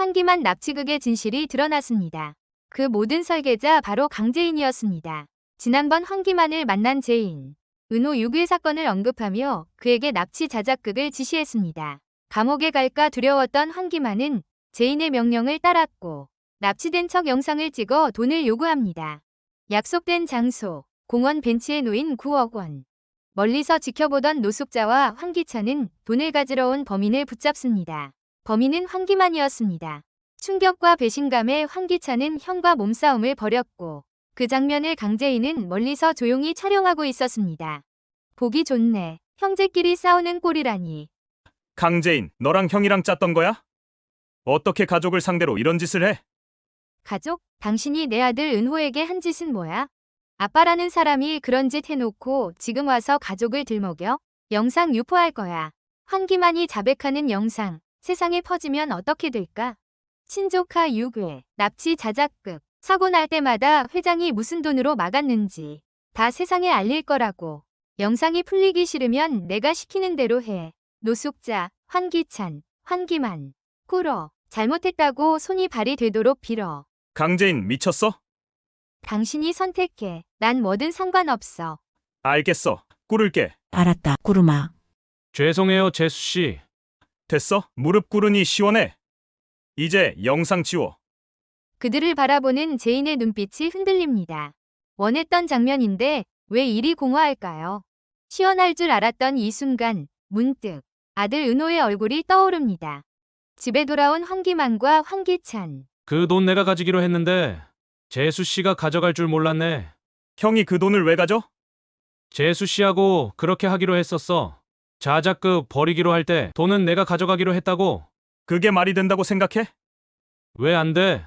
환기만 납치극의 진실이 드러났습니다. 그 모든 설계자 바로 강재인이었습니다. 지난번 환기만을 만난 재인, 은호 유괴 사건을 언급하며 그에게 납치 자작극을 지시했습니다. 감옥에 갈까 두려웠던 환기만은 재인의 명령을 따랐고 납치된 척 영상을 찍어 돈을 요구합니다. 약속된 장소, 공원 벤치에 놓인 9억 원. 멀리서 지켜보던 노숙자와 환기찬은 돈을 가지러 온 범인을 붙잡습니다. 범인은 환기만이었습니다. 충격과 배신감에 환기찬은 형과 몸싸움을 벌였고 그 장면을 강재인은 멀리서 조용히 촬영하고 있었습니다. 보기 좋네. 형제끼리 싸우는 꼴이라니. 강재인, 너랑 형이랑 짰던 거야? 어떻게 가족을 상대로 이런 짓을 해? 가족, 당신이 내 아들 은호에게 한 짓은 뭐야? 아빠라는 사람이 그런 짓 해놓고 지금 와서 가족을 들먹여? 영상 유포할 거야. 환기만이 자백하는 영상, 세상에 퍼지면 어떻게 될까? 친조카 유괴, 납치 자작극, 사고 날 때마다 회장이 무슨 돈으로 막았는지 다 세상에 알릴 거라고. 영상이 풀리기 싫으면 내가 시키는 대로 해. 노숙자, 환기찬, 환기만, 꿇어. 잘못했다고 손이 발이 되도록 빌어. 강재인 미쳤어? 당신이 선택해. 난 뭐든 상관없어. 알겠어. 꿇을게. 알았다, 구르마. 죄송해요, 재수 씨. 됐어? 무릎 꿇으니 시원해. 이제 영상 지워. 그들을 바라보는 제인의 눈빛이 흔들립니다. 원했던 장면인데 왜 이리 공허할까요? 시원할 줄 알았던 이 순간 문득 아들 은호의 얼굴이 떠오릅니다. 집에 돌아온 황기만과 황기찬. 그 돈 내가 가지기로 했는데 재수 씨가 가져갈 줄 몰랐네. 형이 그 돈을 왜 가져? 재수 씨하고 그렇게 하기로 했었어. 자작극 버리기로 할 때 돈은 내가 가져가기로 했다고. 그게 말이 된다고 생각해? 왜 안 돼?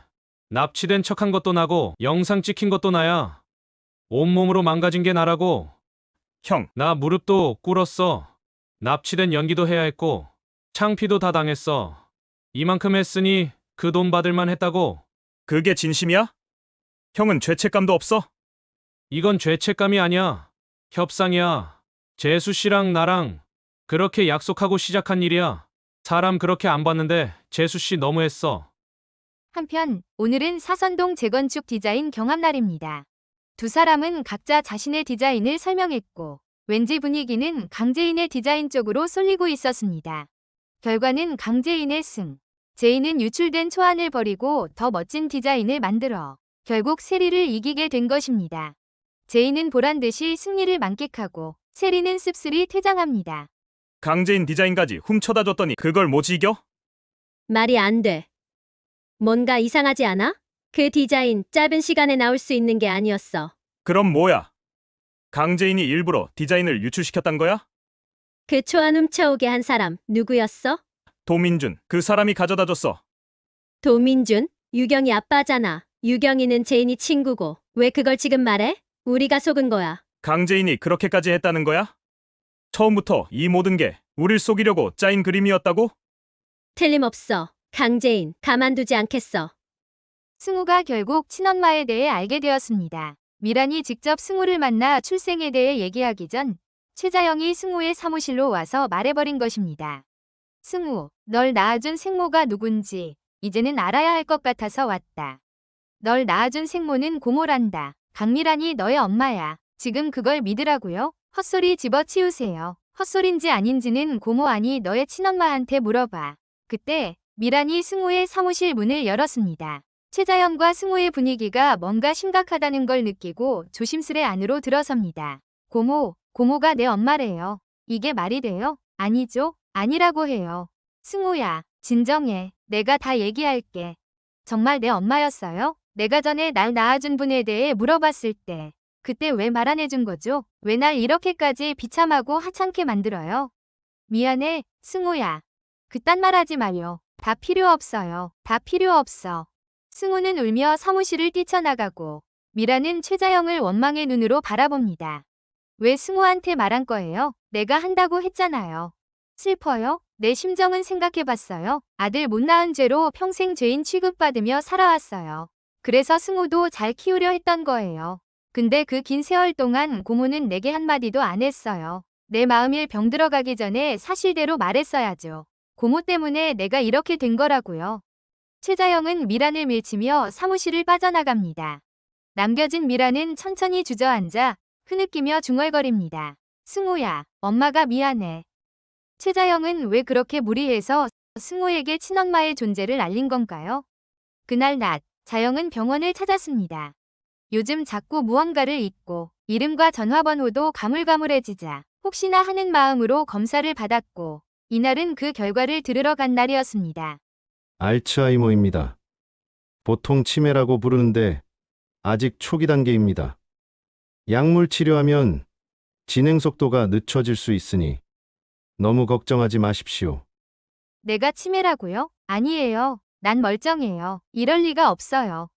납치된 척한 것도 나고 영상 찍힌 것도 나야. 온몸으로 망가진 게 나라고. 형, 나 무릎도 꿇었어. 납치된 연기도 해야 했고 창피도 다 당했어. 이만큼 했으니 그 돈 받을만 했다고. 그게 진심이야? 형은 죄책감도 없어? 이건 죄책감이 아니야. 협상이야. 재수 씨랑 나랑 그렇게 약속하고 시작한 일이야. 사람 그렇게 안 봤는데 재수 씨 너무했어. 한편 오늘은 사선동 재건축 디자인 경합날입니다. 두 사람은 각자 자신의 디자인을 설명했고 왠지 분위기는 강재인의 디자인 쪽으로 쏠리고 있었습니다. 결과는 강재인의 승. 제인은 유출된 초안을 버리고 더 멋진 디자인을 만들어 결국 세리를 이기게 된 것입니다. 제인은 보란 듯이 승리를 만끽하고 세리는 씁쓸히 퇴장합니다. 강재인 디자인까지 훔쳐다 줬더니 그걸 못 이겨? 말이 안 돼. 뭔가 이상하지 않아? 그 디자인 짧은 시간에 나올 수 있는 게 아니었어. 그럼 뭐야? 강재인이 일부러 디자인을 유출시켰단 거야? 그 초안 훔쳐오게 한 사람 누구였어? 도민준, 그 사람이 가져다 줬어. 도민준? 유경이 아빠잖아. 유경이는 제인이 친구고. 왜 그걸 지금 말해? 우리가 속은 거야. 강재인이 그렇게까지 했다는 거야? 처음부터 이 모든 게 우릴 속이려고 짜인 그림이었다고? 틀림없어. 강재인, 가만두지 않겠어. 승우가 결국 친엄마에 대해 알게 되었습니다. 미란이 직접 승우를 만나 출생에 대해 얘기하기 전 최자영이 승우의 사무실로 와서 말해버린 것입니다. 승우, 널 낳아준 생모가 누군지 이제는 알아야 할 것 같아서 왔다. 널 낳아준 생모는 고모란다. 강미란이 너의 엄마야. 지금 그걸 믿으라고요? 헛소리 집어치우세요. 헛소린지 아닌지는 고모 아니 너의 친엄마한테 물어봐. 그때 미란이 승우의 사무실 문을 열었습니다. 최자연과 승우의 분위기가 뭔가 심각하다는 걸 느끼고 조심스레 안으로 들어섭니다. 고모, 고모가 내 엄마래요. 이게 말이 돼요? 아니죠? 아니라고 해요. 승우야, 진정해. 내가 다 얘기할게. 정말 내 엄마였어요? 내가 전에 날 낳아준 분에 대해 물어봤을 때 그때 왜 말 안 해준 거죠? 왜 날 이렇게까지 비참하고 하찮게 만들어요? 미안해, 승우야. 그딴 말 하지 마요. 다 필요 없어요. 다 필요 없어. 승우는 울며 사무실을 뛰쳐나가고 미라는 최자영을 원망의 눈으로 바라봅니다. 왜 승우한테 말한 거예요? 내가 한다고 했잖아요. 슬퍼요? 내 심정은 생각해봤어요. 아들 못 낳은 죄로 평생 죄인 취급받으며 살아왔어요. 그래서 승우도 잘 키우려 했던 거예요. 근데 그 긴 세월 동안 고모는 내게 한마디도 안 했어요. 내 마음일 병 들어가기 전에 사실대로 말했어야죠. 고모 때문에 내가 이렇게 된 거라고요. 최자영은 미란을 밀치며 사무실을 빠져나갑니다. 남겨진 미란은 천천히 주저앉아 흐느끼며 중얼거립니다. 승우야, 엄마가 미안해. 최자영은 왜 그렇게 무리해서 승우에게 친엄마의 존재를 알린 건가요? 그날 낮, 자영은 병원을 찾았습니다. 요즘 자꾸 무언가를 잊고 이름과 전화번호도 가물가물해지자 혹시나 하는 마음으로 검사를 받았고 이날은 그 결과를 들으러 간 날이었습니다. 알츠하이머입니다. 보통 치매라고 부르는데 아직 초기 단계입니다. 약물 치료하면 진행 속도가 늦춰질 수 있으니 너무 걱정하지 마십시오. 내가 치매라고요? 아니에요. 난 멀쩡해요. 이럴 리가 없어요.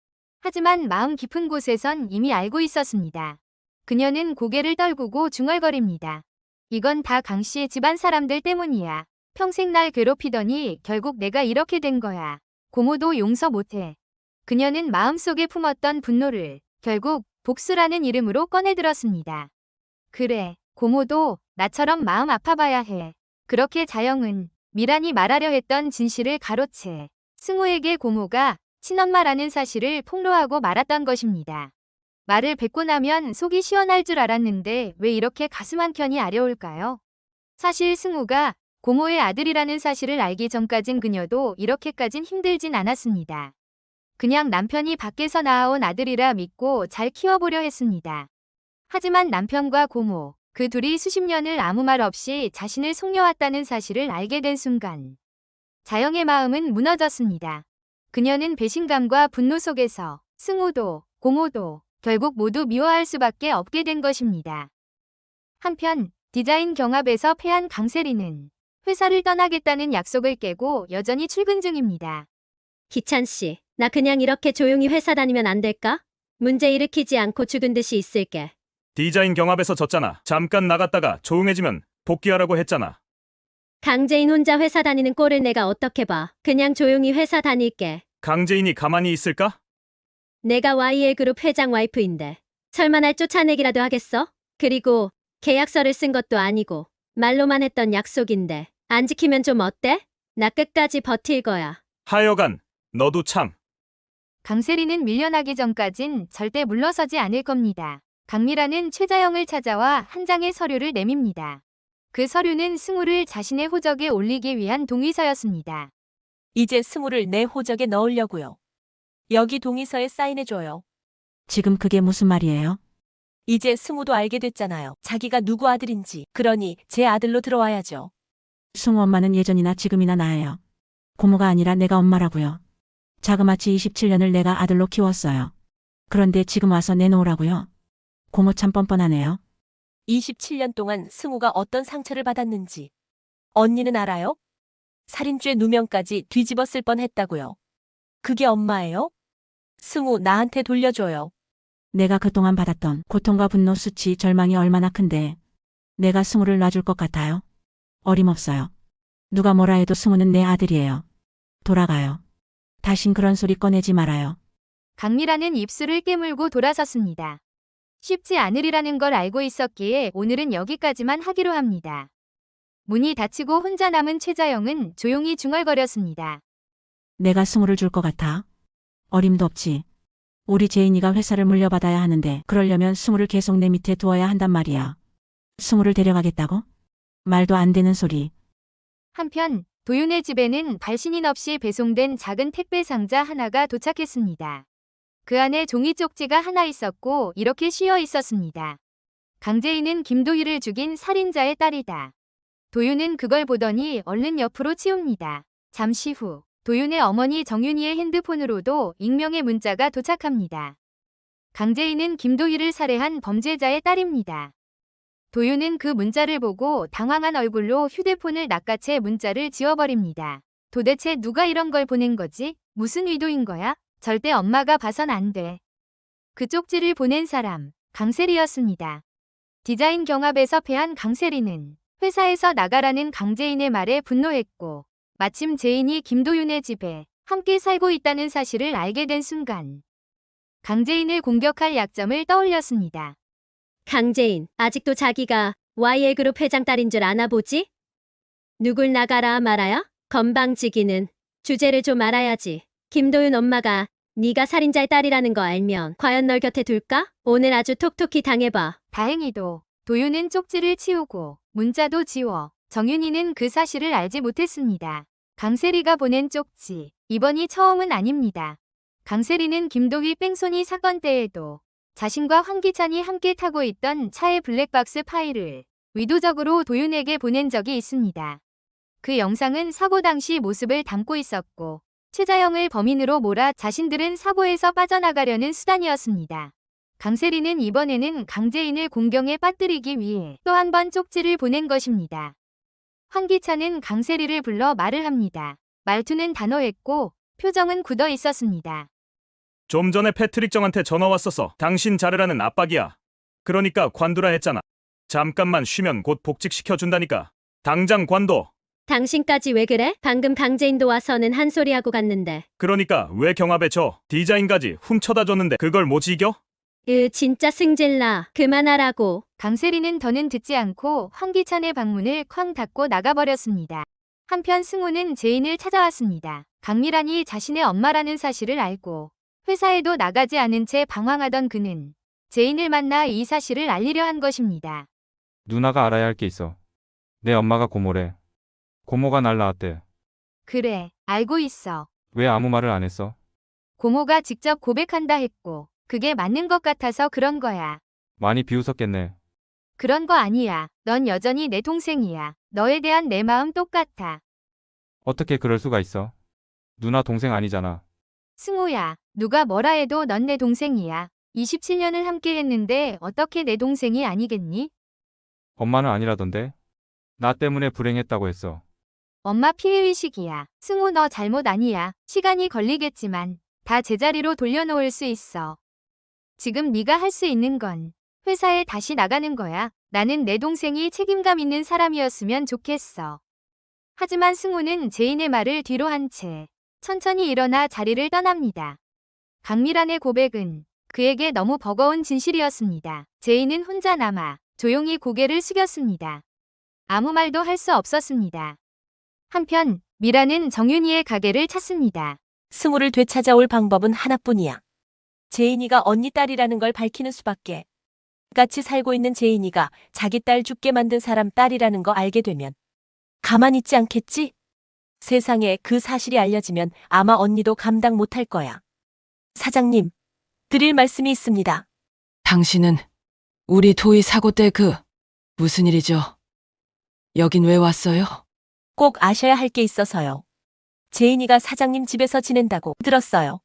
하지만 마음 깊은 곳에선 이미 알고 있었습니다. 그녀는 고개를 떨구고 중얼거립니다. 이건 다 강 씨의 집안 사람들 때문이야. 평생 날 괴롭히더니 결국 내가 이렇게 된 거야. 고모도 용서 못해. 그녀는 마음속에 품었던 분노를 결국 복수라는 이름으로 꺼내들었습니다. 그래, 고모도 나처럼 마음 아파봐야 해. 그렇게 자영은 미란이 말하려 했던 진실을 가로채 승우에게 고모가 친엄마라는 사실을 폭로하고 말았던 것입니다. 말을 뱉고 나면 속이 시원할 줄 알았는데 왜 이렇게 가슴 한켠이 아려울까요? 사실 승우가 고모의 아들이라는 사실을 알기 전까진 그녀도 이렇게까진 힘들진 않았습니다. 그냥 남편이 밖에서 낳아온 아들이라 믿고 잘 키워보려 했습니다. 하지만 남편과 고모, 그 둘이 수십 년을 아무 말 없이 자신을 속여왔다는 사실을 알게 된 순간 자영의 마음은 무너졌습니다. 그녀는 배신감과 분노 속에서 승우도 고모도 결국 모두 미워할 수밖에 없게 된 것입니다. 한편 디자인 경합에서 패한 강세리는 회사를 떠나겠다는 약속을 깨고 여전히 출근 중입니다. 기찬 씨, 나 그냥 이렇게 조용히 회사 다니면 안 될까? 문제 일으키지 않고 죽은 듯이 있을게. 디자인 경합에서 졌잖아. 잠깐 나갔다가 조용해지면 복귀하라고 했잖아. 강재인 혼자 회사 다니는 꼴을 내가 어떻게 봐. 그냥 조용히 회사 다닐게. 강재인이 가만히 있을까? 내가 YL 그룹 회장 와이프인데. 설마 날 쫓아내기라도 하겠어? 그리고 계약서를 쓴 것도 아니고 말로만 했던 약속인데 안 지키면 좀 어때? 나 끝까지 버틸 거야. 하여간 너도 참. 강세리는 밀려나기 전까진 절대 물러서지 않을 겁니다. 강미라는 최자영을 찾아와 한 장의 서류를 내밉니다. 그 서류는 승우를 자신의 호적에 올리기 위한 동의서였습니다. 이제 승우를 내 호적에 넣으려고요. 여기 동의서에 사인해줘요. 지금 그게 무슨 말이에요? 이제 승우도 알게 됐잖아요. 자기가 누구 아들인지. 그러니 제 아들로 들어와야죠. 승우 엄마는 예전이나 지금이나 나예요. 고모가 아니라 내가 엄마라고요. 자그마치 27년을 내가 아들로 키웠어요. 그런데 지금 와서 내놓으라고요? 고모 참 뻔뻔하네요. 27년 동안 승우가 어떤 상처를 받았는지. 언니는 알아요? 살인죄 누명까지 뒤집었을 뻔 했다고요. 그게 엄마예요? 승우 나한테 돌려줘요. 내가 그동안 받았던 고통과 분노, 수치, 절망이 얼마나 큰데 내가 승우를 놔줄 것 같아요? 어림없어요. 누가 뭐라 해도 승우는 내 아들이에요. 돌아가요. 다신 그런 소리 꺼내지 말아요. 강미라는 입술을 깨물고 돌아섰습니다. 쉽지 않으리라는 걸 알고 있었기에 오늘은 여기까지만 하기로 합니다. 문이 닫히고 혼자 남은 최자영은 조용히 중얼거렸습니다. 내가 승우를 줄 것 같아? 어림도 없지. 우리 제인이가 회사를 물려받아야 하는데 그러려면 승우를 계속 내 밑에 두어야 한단 말이야. 승우를 데려가겠다고? 말도 안 되는 소리. 한편 도윤의 집에는 발신인 없이 배송된 작은 택배 상자 하나가 도착했습니다. 그 안에 종이 쪽지가 하나 있었고 이렇게 씌어 있었습니다. 강재인은 김도희를 죽인 살인자의 딸이다. 도윤은 그걸 보더니 얼른 옆으로 치웁니다. 잠시 후 도윤의 어머니 정윤희의 핸드폰으로도 익명의 문자가 도착합니다. 강재인은 김도희를 살해한 범죄자의 딸입니다. 도윤은 그 문자를 보고 당황한 얼굴로 휴대폰을 낚아채 문자를 지워버립니다. 도대체 누가 이런 걸 보낸 거지? 무슨 의도인 거야? 절대 엄마가 봐선 안 돼. 그 쪽지를 보낸 사람, 강세리였습니다. 디자인 경합에서 패한 강세리는 회사에서 나가라는 강재인의 말에 분노했고, 마침 재인이 김도윤의 집에 함께 살고 있다는 사실을 알게 된 순간, 강재인을 공격할 약점을 떠올렸습니다. 강재인, 아직도 자기가 YL 그룹 회장 딸인 줄 아나 보지? 누굴 나가라 말아야? 건방지기는 주제를 좀 알아야지. 김도윤 엄마가 네가 살인자의 딸이라는 거 알면 과연 널 곁에 둘까? 오늘 아주 톡톡히 당해봐. 다행히도 도윤은 쪽지를 치우고 문자도 지워 정윤이는 그 사실을 알지 못했습니다. 강세리가 보낸 쪽지. 이번이 처음은 아닙니다. 강세리는 김도희 뺑소니 사건 때에도 자신과 황기찬이 함께 타고 있던 차의 블랙박스 파일을 의도적으로 도윤에게 보낸 적이 있습니다. 그 영상은 사고 당시 모습을 담고 있었고 최자영을 범인으로 몰아 자신들은 사고에서 빠져나가려는 수단이었습니다. 강세리는 이번에는 강재인을 공경에 빠뜨리기 위해 또 한 번 쪽지를 보낸 것입니다. 황기찬은 강세리를 불러 말을 합니다. 말투는 단호했고 표정은 굳어 있었습니다. 좀 전에 패트릭 정한테 전화 왔어서 당신 자르라는 압박이야. 그러니까 관두라 했잖아. 잠깐만 쉬면 곧 복직시켜 준다니까. 당장 관둬. 당신까지 왜 그래? 방금 강재인도 와서는 한 소리 하고 갔는데. 그러니까 왜 경합에 져? 디자인까지 훔쳐다 줬는데 그걸 못 이겨? 으 진짜 승질나. 그만하라고. 강세리는 더는 듣지 않고 황기찬의 방문을 쾅 닫고 나가버렸습니다. 한편 승우는 제인을 찾아왔습니다. 강미란이 자신의 엄마라는 사실을 알고 회사에도 나가지 않은 채 방황하던 그는 제인을 만나 이 사실을 알리려 한 것입니다. 누나가 알아야 할 게 있어. 내 엄마가 고모래. 고모가 날 낳았대. 그래, 알고 있어. 왜 아무 말을 안 했어? 고모가 직접 고백한다 했고 그게 맞는 것 같아서 그런 거야. 많이 비웃었겠네. 그런 거 아니야. 넌 여전히 내 동생이야. 너에 대한 내 마음 똑같아. 어떻게 그럴 수가 있어? 누나 동생 아니잖아. 승우야, 누가 뭐라 해도 넌 내 동생이야. 27년을 함께 했는데 어떻게 내 동생이 아니겠니? 엄마는 아니라던데? 나 때문에 불행했다고 했어. 엄마 피해의식이야. 승우 너 잘못 아니야. 시간이 걸리겠지만 다 제자리로 돌려놓을 수 있어. 지금 네가 할 수 있는 건 회사에 다시 나가는 거야. 나는 내 동생이 책임감 있는 사람이었으면 좋겠어. 하지만 승우는 제인의 말을 뒤로 한 채 천천히 일어나 자리를 떠납니다. 강미란의 고백은 그에게 너무 버거운 진실이었습니다. 제인은 혼자 남아 조용히 고개를 숙였습니다. 아무 말도 할 수 없었습니다. 한편 미라는 정윤이의 가게를 찾습니다. 승우를 되찾아올 방법은 하나뿐이야. 제인이가 언니 딸이라는 걸 밝히는 수밖에. 같이 살고 있는 제인이가 자기 딸 죽게 만든 사람 딸이라는 거 알게 되면 가만히 있지 않겠지? 세상에 그 사실이 알려지면 아마 언니도 감당 못할 거야. 사장님, 드릴 말씀이 있습니다. 당신은 우리 도희 사고 때 그 무슨 일이죠? 여긴 왜 왔어요? 꼭 아셔야 할 게 있어서요. 제인이가 사장님 집에서 지낸다고 들었어요.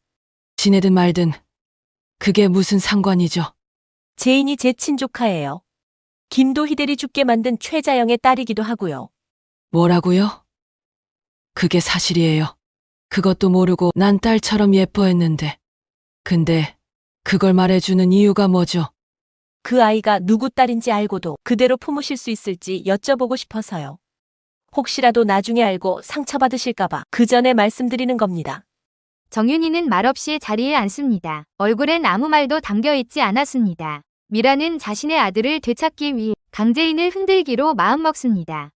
지내든 말든 그게 무슨 상관이죠? 제인이 제 친조카예요. 김도희 대리 죽게 만든 최자영의 딸이기도 하고요. 뭐라고요? 그게 사실이에요. 그것도 모르고 난 딸처럼 예뻐했는데. 근데 그걸 말해주는 이유가 뭐죠? 그 아이가 누구 딸인지 알고도 그대로 품으실 수 있을지 여쭤보고 싶어서요. 혹시라도 나중에 알고 상처받으실까봐 그 전에 말씀드리는 겁니다. 정윤이는 말없이 자리에 앉습니다. 얼굴엔 아무 말도 담겨 있지 않았습니다. 미라는 자신의 아들을 되찾기 위해 강재인을 흔들기로 마음먹습니다.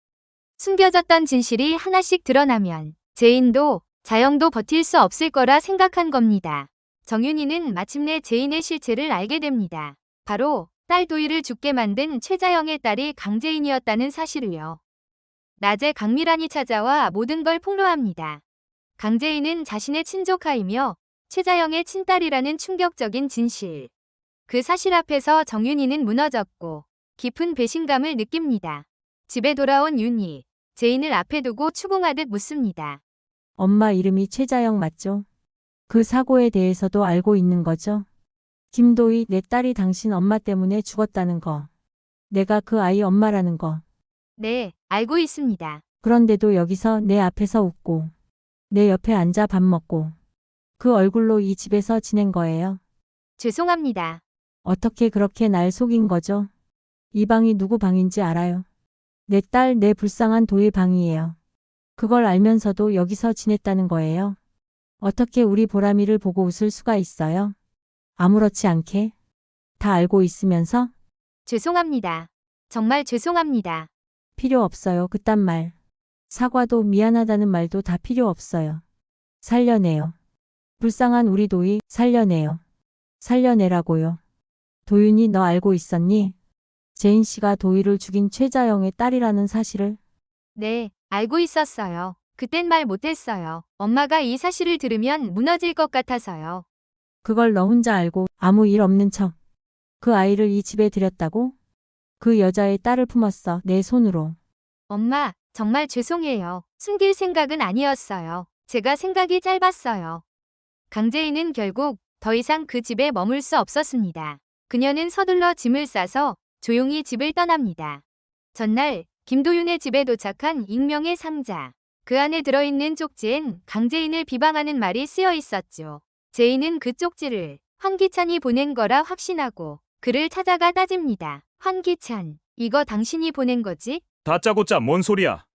숨겨졌던 진실이 하나씩 드러나면 제인도 자영도 버틸 수 없을 거라 생각한 겁니다. 정윤이는 마침내 제인의 실체를 알게 됩니다. 바로 딸 도희를 죽게 만든 최자영의 딸이 강재인이었다는 사실을요. 낮에 강미란이 찾아와 모든 걸 폭로합니다. 강재인은 자신의 친조카이며 최자영의 친딸이라는 충격적인 진실. 그 사실 앞에서 정윤이는 무너졌고 깊은 배신감을 느낍니다. 집에 돌아온 윤희, 제인을 앞에 두고 추궁하듯 묻습니다. 엄마 이름이 최자영 맞죠? 그 사고에 대해서도 알고 있는 거죠? 김도희 내 딸이 당신 엄마 때문에 죽었다는 거. 내가 그 아이 엄마라는 거. 네, 알고 있습니다. 그런데도 여기서 내 앞에서 웃고 내 옆에 앉아 밥 먹고 그 얼굴로 이 집에서 지낸 거예요. 죄송합니다. 어떻게 그렇게 날 속인 거죠? 이 방이 누구 방인지 알아요. 내 딸 내 불쌍한 도희 방이에요. 그걸 알면서도 여기서 지냈다는 거예요. 어떻게 우리 보람이를 보고 웃을 수가 있어요? 아무렇지 않게? 다 알고 있으면서? 죄송합니다. 정말 죄송합니다. 필요 없어요. 그딴 말. 사과도 미안하다는 말도 다 필요 없어요. 살려내요. 불쌍한 우리 도희 살려내요. 살려내라고요. 도윤이 너 알고 있었니? 제인 씨가 도희를 죽인 최자영의 딸이라는 사실을 네, 알고 있었어요. 그땐 말 못했어요. 엄마가 이 사실을 들으면 무너질 것 같아서요. 그걸 너 혼자 알고 아무 일 없는 척. 그 아이를 이 집에 들였다고? 그 여자의 딸을 품었어, 내 손으로. 엄마, 정말 죄송해요. 숨길 생각은 아니었어요. 제가 생각이 짧았어요. 강재인은 결국 더 이상 그 집에 머물 수 없었습니다. 그녀는 서둘러 짐을 싸서 조용히 집을 떠납니다. 전날 김도윤의 집에 도착한 익명의 상자. 그 안에 들어있는 쪽지엔 강재인을 비방하는 말이 쓰여 있었죠. 제인은 그 쪽지를 황기찬이 보낸 거라 확신하고 그를 찾아가 따집니다. 황기찬, 이거 당신이 보낸 거지? 다짜고짜 뭔 소리야?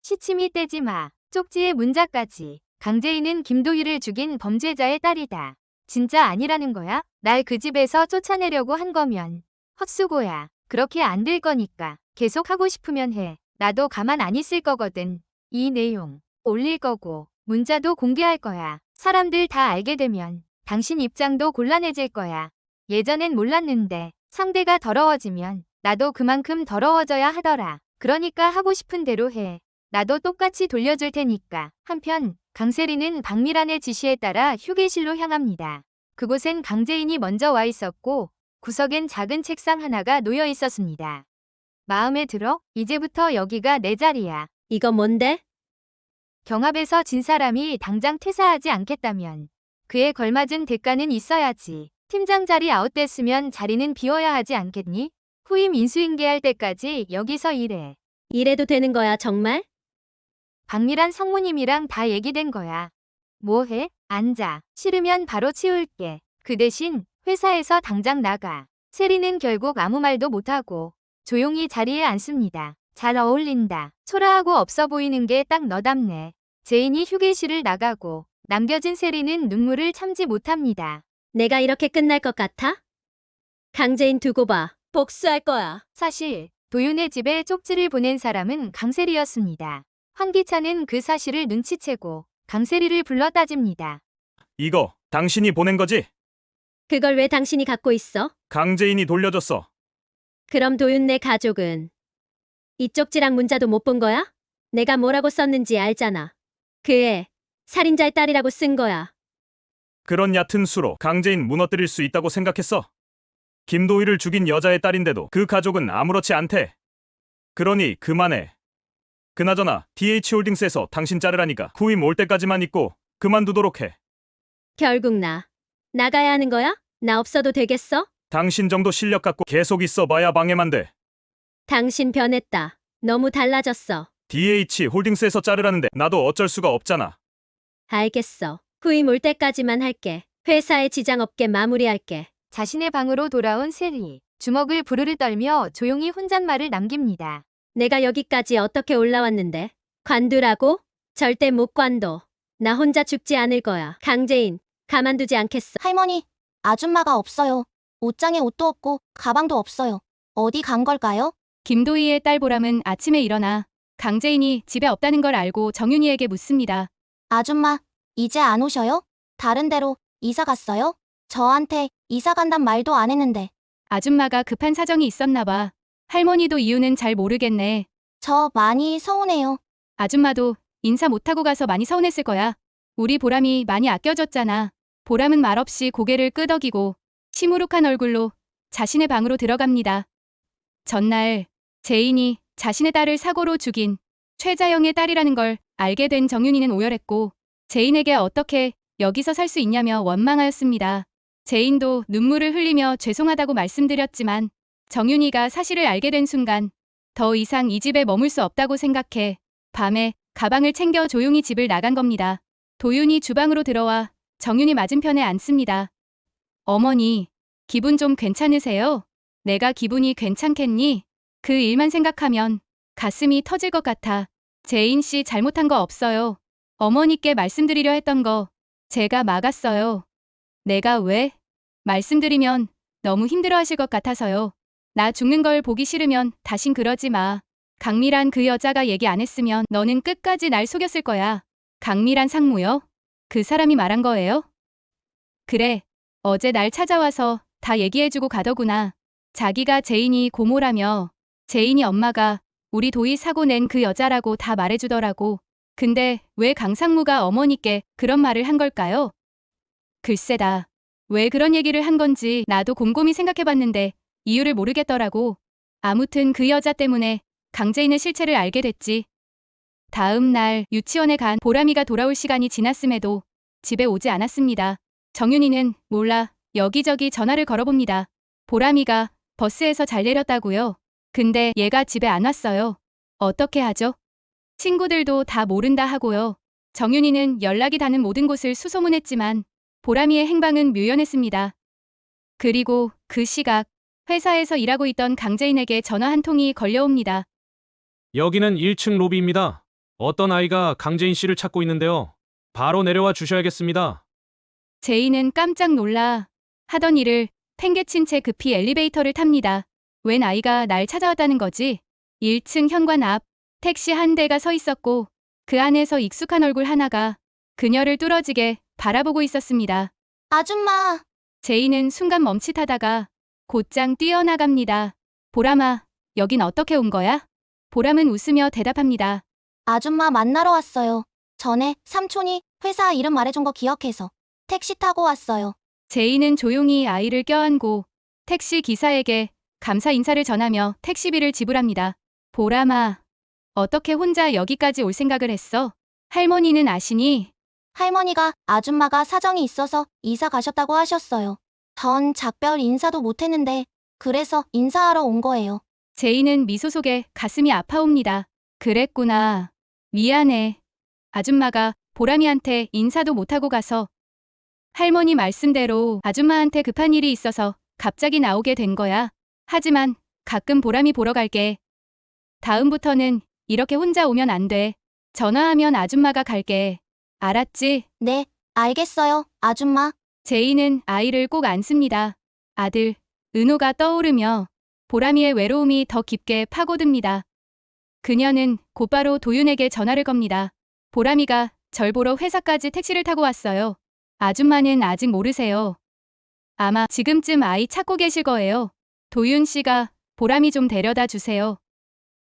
시침이 떼지 마. 쪽지의 문자까지. 강재인은 김도희를 죽인 범죄자의 딸이다. 진짜 아니라는 거야? 날 그 집에서 쫓아내려고 한 거면 헛수고야. 그렇게 안 될 거니까 계속 하고 싶으면 해. 나도 가만 안 있을 거거든. 이 내용 올릴 거고 문자도 공개할 거야. 사람들 다 알게 되면 당신 입장도 곤란해질 거야. 예전엔 몰랐는데 상대가 더러워지면 나도 그만큼 더러워져야 하더라. 그러니까 하고 싶은 대로 해. 나도 똑같이 돌려줄 테니까. 한편 강세리는 박미란의 지시에 따라 휴게실로 향합니다. 그곳엔 강재인이 먼저 와 있었고 구석엔 작은 책상 하나가 놓여 있었습니다. 마음에 들어? 이제부터 여기가 내 자리야. 이거 뭔데? 경합에서 진 사람이 당장 퇴사하지 않겠다면 그에 걸맞은 대가는 있어야지. 팀장 자리 아웃됐으면 자리는 비워야 하지 않겠니? 후임 인수인계할 때까지 여기서 일해. 이래도 되는 거야, 정말? 박미란 성모님이랑 다 얘기된 거야. 뭐해? 앉아. 싫으면 바로 치울게. 그 대신 회사에서 당장 나가. 세리는 결국 아무 말도 못하고 조용히 자리에 앉습니다. 잘 어울린다. 초라하고 없어 보이는 게 딱 너답네. 제인이 휴게실을 나가고 남겨진 세리는 눈물을 참지 못합니다. 내가 이렇게 끝날 것 같아? 강재인 두고 봐. 복수할 거야. 사실 도윤의 집에 쪽지를 보낸 사람은 강세리였습니다. 황기찬은 그 사실을 눈치채고 강세리를 불러 따집니다. 이거 당신이 보낸 거지? 그걸 왜 당신이 갖고 있어? 강재인이 돌려줬어. 그럼 도윤네 가족은 이 쪽지랑 문자도 못 본 거야? 내가 뭐라고 썼는지 알잖아. 그애 살인자의 딸이라고 쓴 거야. 그런 얕은 수로 강재인 무너뜨릴 수 있다고 생각했어. 김도희를 죽인 여자의 딸인데도 그 가족은 아무렇지 않대. 그러니 그만해. 그나저나 DH홀딩스에서 당신 자르라니까 후임 올 때까지만 있고 그만두도록 해. 결국 나 나가야 하는 거야? 나 없어도 되겠어? 당신 정도 실력 갖고 계속 있어봐야 방해만 돼. 당신 변했다. 너무 달라졌어. DH홀딩스에서 자르라는데 나도 어쩔 수가 없잖아. 알겠어. 후임 올 때까지만 할게. 회사에 지장 없게 마무리할게. 자신의 방으로 돌아온 세리. 주먹을 부르르 떨며 조용히 혼잣말을 남깁니다. 내가 여기까지 어떻게 올라왔는데? 관두라고? 절대 못 관둬. 나 혼자 죽지 않을 거야. 강재인, 가만두지 않겠어. 할머니, 아줌마가 없어요. 옷장에 옷도 없고 가방도 없어요. 어디 간 걸까요? 김도희의 딸 보람은 아침에 일어나 강재인이 집에 없다는 걸 알고 정윤이에게 묻습니다. 아줌마, 이제 안 오셔요? 다른 데로 이사 갔어요? 저한테 이사 간단 말도 안 했는데. 아줌마가 급한 사정이 있었나 봐. 할머니도 이유는 잘 모르겠네. 저 많이 서운해요. 아줌마도 인사 못하고 가서 많이 서운했을 거야. 우리 보람이 많이 아껴줬잖아. 보람은 말없이 고개를 끄덕이고 시무룩한 얼굴로 자신의 방으로 들어갑니다. 전날 제인이 자신의 딸을 사고로 죽인 최자영의 딸이라는 걸 알게 된 정윤이는 오열했고 제인에게 어떻게 여기서 살 수 있냐며 원망하였습니다. 제인도 눈물을 흘리며 죄송하다고 말씀드렸지만 정윤이가 사실을 알게 된 순간 더 이상 이 집에 머물 수 없다고 생각해 밤에 가방을 챙겨 조용히 집을 나간 겁니다. 도윤이 주방으로 들어와 정윤이 맞은편에 앉습니다. 어머니, 기분 좀 괜찮으세요? 내가 기분이 괜찮겠니? 그 일만 생각하면 가슴이 터질 것 같아. 제인 씨 잘못한 거 없어요. 어머니께 말씀드리려 했던 거 제가 막았어요. 내가 왜? 말씀드리면 너무 힘들어 하실 것 같아서요. 나 죽는 걸 보기 싫으면 다신 그러지 마. 강미란 그 여자가 얘기 안 했으면 너는 끝까지 날 속였을 거야. 강미란 상무요? 그 사람이 말한 거예요? 그래. 어제 날 찾아와서 다 얘기해주고 가더구나. 자기가 제인이 고모라며 제인이 엄마가 우리 도희 사고 낸 그 여자라고 다 말해주더라고. 근데 왜 강상무가 어머니께 그런 말을 한 걸까요? 글쎄다. 왜 그런 얘기를 한 건지 나도 곰곰이 생각해봤는데 이유를 모르겠더라고. 아무튼 그 여자 때문에 강재인의 실체를 알게 됐지. 다음 날 유치원에 간 보람이가 돌아올 시간이 지났음에도 집에 오지 않았습니다. 정윤이는 몰라 여기저기 전화를 걸어봅니다. 보람이가 버스에서 잘 내렸다고요. 근데 얘가 집에 안 왔어요. 어떻게 하죠? 친구들도 다 모른다 하고요. 정윤이는 연락이 닿는 모든 곳을 수소문했지만 보람이의 행방은 묘연했습니다. 그리고 그 시각 회사에서 일하고 있던 강재인에게 전화 한 통이 걸려옵니다. 여기는 1층 로비입니다. 어떤 아이가 강재인 씨를 찾고 있는데요. 바로 내려와 주셔야겠습니다. 제이는 깜짝 놀라 하던 일을 팽개친 채 급히 엘리베이터를 탑니다. 웬 아이가 날 찾아왔다는 거지? 1층 현관 앞 택시 한 대가 서 있었고 그 안에서 익숙한 얼굴 하나가 그녀를 뚫어지게 바라보고 있었습니다. 아줌마, 제이는 순간 멈칫하다가 곧장 뛰어나갑니다. 보람아, 여긴 어떻게 온 거야? 보람은 웃으며 대답합니다. 아줌마 만나러 왔어요. 전에 삼촌이 회사 이름 말해준 거 기억해서 택시 타고 왔어요. 제이는 조용히 아이를 껴안고 택시 기사에게 감사 인사를 전하며 택시비를 지불합니다. 보람아, 어떻게 혼자 여기까지 올 생각을 했어? 할머니는 아시니? 할머니가 아줌마가 사정이 있어서 이사 가셨다고 하셨어요. 전 작별 인사도 못했는데 그래서 인사하러 온 거예요. 제이는 미소 속에 가슴이 아파옵니다. 그랬구나. 미안해. 아줌마가 보람이한테 인사도 못하고 가서 할머니 말씀대로 아줌마한테 급한 일이 있어서 갑자기 나오게 된 거야. 하지만 가끔 보람이 보러 갈게. 다음부터는 이렇게 혼자 오면 안 돼. 전화하면 아줌마가 갈게. 알았지? 네, 알겠어요, 아줌마. 제이는 아이를 꼭 안습니다. 아들, 은호가 떠오르며 보람이의 외로움이 더 깊게 파고듭니다. 그녀는 곧바로 도윤에게 전화를 겁니다. 보람이가 절 보러 회사까지 택시를 타고 왔어요. 아줌마는 아직 모르세요. 아마 지금쯤 아이 찾고 계실 거예요. 도윤 씨가 보람이 좀 데려다 주세요.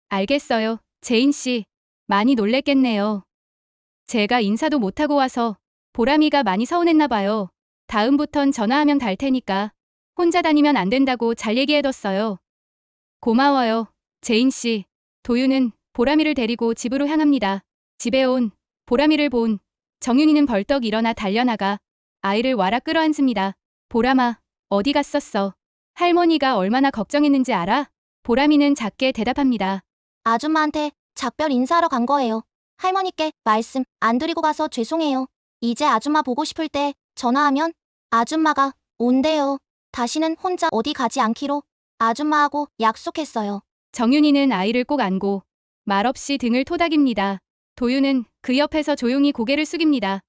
알겠어요. 제인 씨. 많이 놀랬겠네요. 제가 인사도 못하고 와서 보람이가 많이 서운했나 봐요. 다음부턴 전화하면 갈 테니까 혼자 다니면 안 된다고 잘 얘기해뒀어요. 고마워요. 제인 씨. 도윤은 보람이를 데리고 집으로 향합니다. 집에 온 보람이를 본 정윤이는 벌떡 일어나 달려나가 아이를 와라 끌어안습니다. 보람아, 어디 갔었어? 할머니가 얼마나 걱정했는지 알아? 보람이는 작게 대답합니다. 아줌마한테 작별 인사하러 간 거예요. 할머니께 말씀 안 드리고 가서 죄송해요. 이제 아줌마 보고 싶을 때 전화하면 아줌마가 온대요. 다시는 혼자 어디 가지 않기로 아줌마하고 약속했어요. 정윤이는 아이를 꼭 안고 말없이 등을 토닥입니다. 도윤은 그 옆에서 조용히 고개를 숙입니다.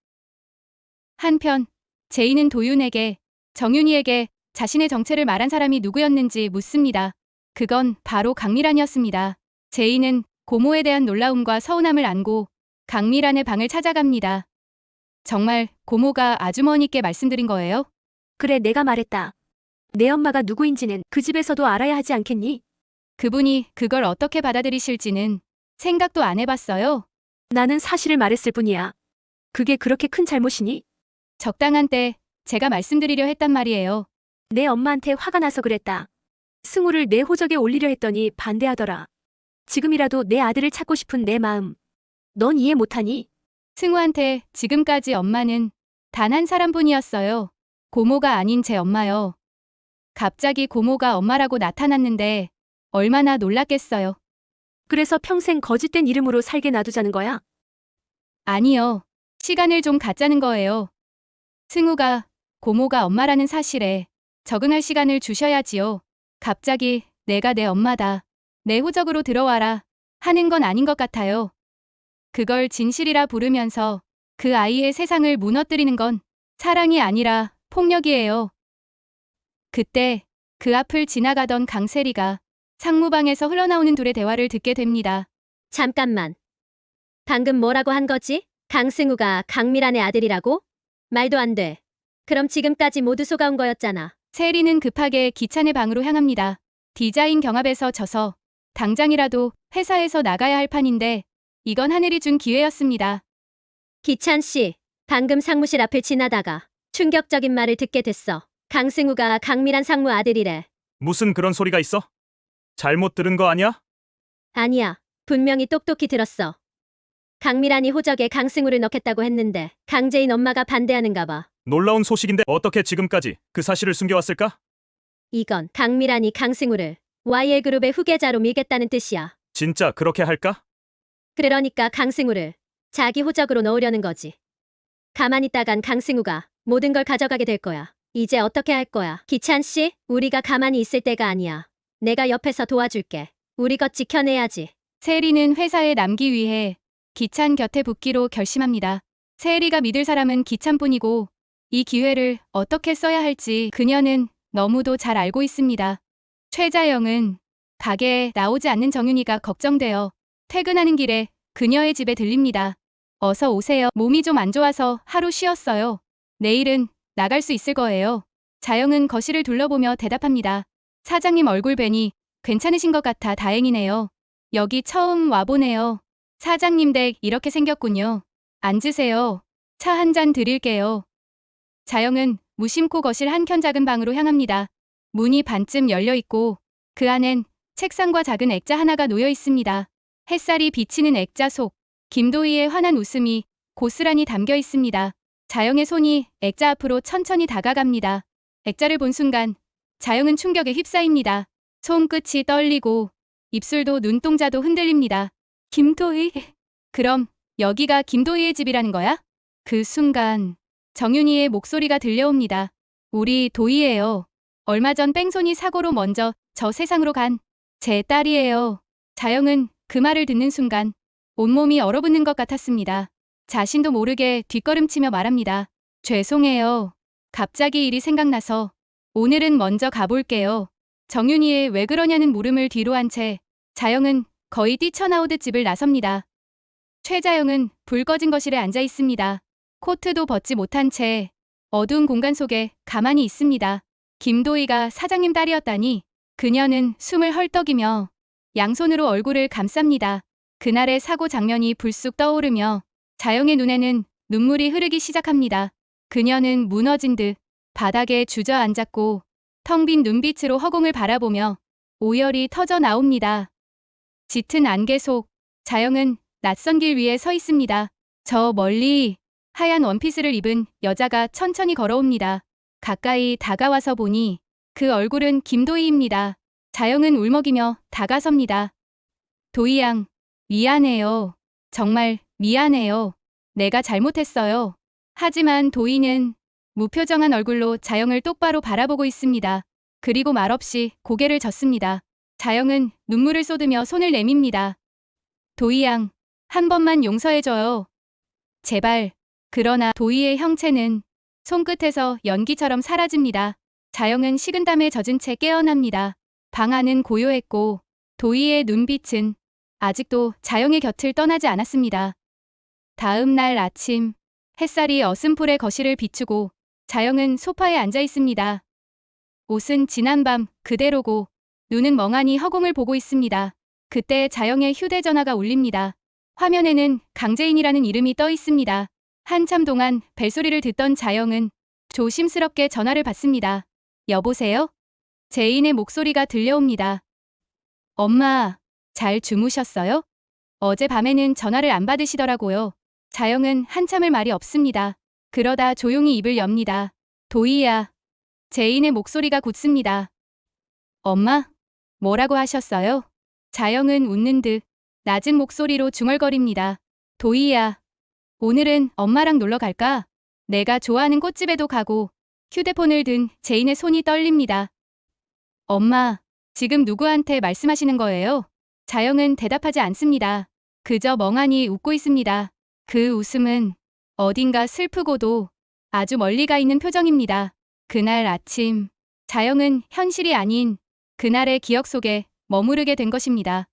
한편 제이는 도윤에게 정윤이에게 자신의 정체를 말한 사람이 누구였는지 묻습니다. 그건 바로 강미란이었습니다. 제이는 고모에 대한 놀라움과 서운함을 안고 강미란의 방을 찾아갑니다. 정말 고모가 아주머니께 말씀드린 거예요? 그래, 내가 말했다. 내 엄마가 누구인지는 그 집에서도 알아야 하지 않겠니? 그분이 그걸 어떻게 받아들이실지는 생각도 안 해봤어요. 나는 사실을 말했을 뿐이야. 그게 그렇게 큰 잘못이니? 적당한 때 제가 말씀드리려 했단 말이에요. 내 엄마한테 화가 나서 그랬다. 승우를 내 호적에 올리려 했더니 반대하더라. 지금이라도 내 아들을 찾고 싶은 내 마음. 넌 이해 못하니? 승우한테 지금까지 엄마는 단 한 사람뿐이었어요. 고모가 아닌 제 엄마요. 갑자기 고모가 엄마라고 나타났는데 얼마나 놀랐겠어요. 그래서 평생 거짓된 이름으로 살게 놔두자는 거야? 아니요. 시간을 좀 갖자는 거예요. 승우가 고모가 엄마라는 사실에 적응할 시간을 주셔야지요. 갑자기 내가 내 엄마다. 내 호적으로 들어와라. 하는 건 아닌 것 같아요. 그걸 진실이라 부르면서 그 아이의 세상을 무너뜨리는 건 사랑이 아니라 폭력이에요. 그때 그 앞을 지나가던 강세리가 상무방에서 흘러나오는 둘의 대화를 듣게 됩니다. 잠깐만. 방금 뭐라고 한 거지? 강승우가 강미란의 아들이라고? 말도 안 돼. 그럼 지금까지 모두 속아온 거였잖아. 세리는 급하게 기찬의 방으로 향합니다. 디자인 경합에서 져서 당장이라도 회사에서 나가야 할 판인데 이건 하늘이 준 기회였습니다. 기찬 씨, 방금 상무실 앞을 지나다가 충격적인 말을 듣게 됐어. 강승우가 강미란 상무 아들이래. 무슨 그런 소리가 있어? 잘못 들은 거 아니야? 아니야. 분명히 똑똑히 들었어. 강미란이 호적에 강승우를 넣겠다고 했는데 강재인 엄마가 반대하는가 봐. 놀라운 소식인데 어떻게 지금까지 그 사실을 숨겨왔을까? 이건 강미란이 강승우를 YL그룹의 후계자로 밀겠다는 뜻이야. 진짜 그렇게 할까? 그러니까 강승우를 자기 호적으로 넣으려는 거지. 가만히 있다간 강승우가 모든 걸 가져가게 될 거야. 이제 어떻게 할 거야? 기찬 씨, 우리가 가만히 있을 때가 아니야. 내가 옆에서 도와줄게. 우리 것 지켜내야지. 세리는 회사에 남기 위해 기찬 곁에 붙기로 결심합니다. 세리가 믿을 사람은 기찬뿐이고 이 기회를 어떻게 써야 할지 그녀는 너무도 잘 알고 있습니다. 최자영은 가게에 나오지 않는 정윤이가 걱정되어 퇴근하는 길에 그녀의 집에 들립니다. 어서 오세요. 몸이 좀 안 좋아서 하루 쉬었어요. 내일은 나갈 수 있을 거예요. 자영은 거실을 둘러보며 대답합니다. 사장님 얼굴 뵈니 괜찮으신 것 같아 다행이네요. 여기 처음 와보네요. 사장님 댁 이렇게 생겼군요. 앉으세요. 차 한 잔 드릴게요. 자영은 무심코 거실 한 켠 작은 방으로 향합니다. 문이 반쯤 열려 있고 그 안엔 책상과 작은 액자 하나가 놓여 있습니다. 햇살이 비치는 액자 속 김도희의 환한 웃음이 고스란히 담겨 있습니다. 자영의 손이 액자 앞으로 천천히 다가갑니다. 액자를 본 순간 자영은 충격에 휩싸입니다. 손끝이 떨리고 입술도 눈동자도 흔들립니다. 김도희? 그럼 여기가 김도희의 집이라는 거야? 그 순간 정윤이의 목소리가 들려옵니다. 우리 도희예요. 얼마 전 뺑소니 사고로 먼저 저 세상으로 간 제 딸이에요. 자영은 그 말을 듣는 순간 온몸이 얼어붙는 것 같았습니다. 자신도 모르게 뒷걸음치며 말합니다. 죄송해요. 갑자기 일이 생각나서 오늘은 먼저 가볼게요. 정윤이의 왜 그러냐는 물음을 뒤로 한 채 자영은 거의 뛰쳐나오듯 집을 나섭니다. 최자영은 불 꺼진 거실에 앉아 있습니다. 코트도 벗지 못한 채 어두운 공간 속에 가만히 있습니다. 김도희가 사장님 딸이었다니 그녀는 숨을 헐떡이며 양손으로 얼굴을 감쌉니다. 그날의 사고 장면이 불쑥 떠오르며 자영의 눈에는 눈물이 흐르기 시작합니다. 그녀는 무너진 듯 바닥에 주저앉았고 텅 빈 눈빛으로 허공을 바라보며 오열이 터져 나옵니다. 짙은 안개 속 자영은 낯선 길 위에 서 있습니다. 저 멀리 하얀 원피스를 입은 여자가 천천히 걸어옵니다. 가까이 다가와서 보니 그 얼굴은 김도희입니다. 자영은 울먹이며 다가섭니다. 도희양, 미안해요. 정말 미안해요. 내가 잘못했어요. 하지만 도희는 무표정한 얼굴로 자영을 똑바로 바라보고 있습니다. 그리고 말없이 고개를 젓습니다. 자영은 눈물을 쏟으며 손을 내밉니다. 도희양, 한 번만 용서해줘요. 제발. 그러나 도희의 형체는 손끝에서 연기처럼 사라집니다. 자영은 식은땀에 젖은 채 깨어납니다. 방 안은 고요했고 도희의 눈빛은 아직도 자영의 곁을 떠나지 않았습니다. 다음 날 아침 햇살이 어슴풀의 거실을 비추고 자영은 소파에 앉아 있습니다. 옷은 지난밤 그대로고 눈은 멍하니 허공을 보고 있습니다. 그때 자영의 휴대전화가 울립니다. 화면에는 강재인이라는 이름이 떠 있습니다. 한참 동안 벨소리를 듣던 자영은 조심스럽게 전화를 받습니다. 여보세요? 제인의 목소리가 들려옵니다. 엄마, 잘 주무셨어요? 어제 밤에는 전화를 안 받으시더라고요. 자영은 한참을 말이 없습니다. 그러다 조용히 입을 엽니다. 도희야. 제인의 목소리가 굳습니다. 엄마? 뭐라고 하셨어요? 자영은 웃는 듯 낮은 목소리로 중얼거립니다. 도희야. 오늘은 엄마랑 놀러 갈까? 내가 좋아하는 꽃집에도 가고 휴대폰을 든 제인의 손이 떨립니다. 엄마, 지금 누구한테 말씀하시는 거예요? 자영은 대답하지 않습니다. 그저 멍하니 웃고 있습니다. 그 웃음은 어딘가 슬프고도 아주 멀리 가 있는 표정입니다. 그날 아침, 자영은 현실이 아닌 그날의 기억 속에 머무르게 된 것입니다.